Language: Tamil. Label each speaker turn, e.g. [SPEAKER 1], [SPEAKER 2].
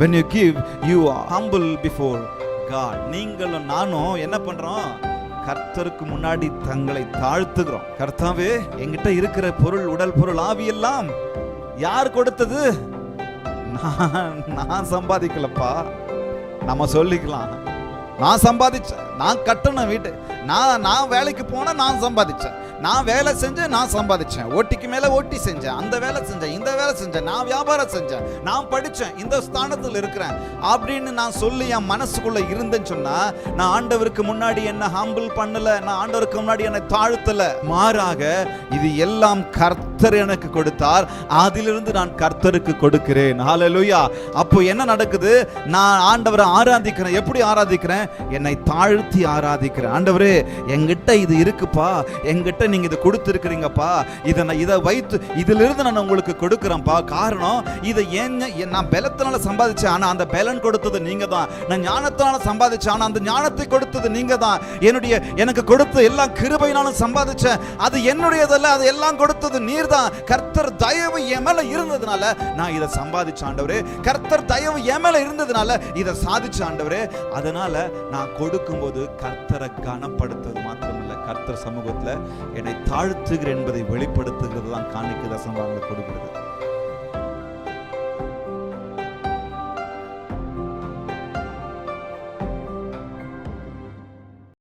[SPEAKER 1] when you give you are humble before God. நீங்களும் நானும் என்ன பண்றோம்? கர்த்தருக்கு முன்னாடி தங்களை தாழ்த்துகிறோம். கர்த்தாவே என்கிட்ட இருக்கிற பொருள் உடல் பொருள் ஆவியெல்லாம் யார் கொடுத்தது? நான் நான் சம்பாதிக்கலப்பா. நம்ம சொல்லிக்கலாம். நான் சம்பாதிச்சேன் நான் கட்டணும் வீட்டு நான் நான் வேலைக்கு போனால் நான் சம்பாதிச்சேன். நான் வேலை செஞ்சேன் நான் சம்பாதிச்சேன். ஓட்டிக்கு மேல ஓட்டி செஞ்சேன் அந்த வேலை செஞ்சேன் இந்த வேலை செஞ்சேன் நான் வியாபாரம் செஞ்சேன் நான் படிச்சேன் இந்த ஸ்தானத்தில் இருக்கிறேன் அப்படின்னு நான் சொல்லி என் மனசுக்குள்ள இருந்தேன்னு சொன்னா நான் ஆண்டவருக்கு முன்னாடி என்ன ஹாம்பிள் பண்ணல நான் ஆண்டவருக்கு முன்னாடி என்னை தாழ்த்தலை. மாறாக இது எல்லாம் கர்த்தர் எனக்கு கொடுத்தார். அதிலிருந்து நான் கர்த்தருக்கு கொடுக்கிறேன். ஹalleluya அப்போ என்ன நடக்குது? நான் ஆண்டவரை ஆராதிக்கிறேன். எப்படி ஆராதிக்கிறேன்? என்னை தாழ்த்தி ஆராதிக்கிறேன். ஆண்டவரே என்கிட்ட இது இருக்குப்பா. என்கிட்ட நீங்கள் இதை கொடுத்துருக்குறீங்கப்பா. இதை நான் இதை வைத்து இதிலிருந்து நான் உங்களுக்கு கொடுக்குறேன்ப்பா. காரணம் இதை ஏன் என் நான் பலத்தினால சம்பாதிச்சேன். ஆனால் அந்த பலன் கொடுத்தது நீங்கள் தான் நான் ஞானத்தினால சம்பாதிச்சேன். ஆனால் அந்த ஞானத்தை கொடுத்தது நீங்கள் தான் என்னுடைய எனக்கு கொடுத்த எல்லாம் கிருபையினாலும் சம்பாதிச்சேன். அது என்னுடையதல்ல அது எல்லாம் கொடுத்தது நீர் தான் கர்த்தர் தயவு என் இருந்ததுனால நான் இதை சம்பாதிச்ச ஆண்டவரே. கர்த்தர் தயவு என் இருந்ததுனால இதை சாதிச்ச ஆண்டவரே. அதனால நான் கொடுக்கும்போது கர்த்தரை கனப்படுத்துவது கர்த்தர் சமூகத்தில் என்னை தாழ்த்துகிறேன் என்பதை வெளிப்படுத்துகிறது தான் காணிக்க தசம்பாங்க கொடுக்கிறது.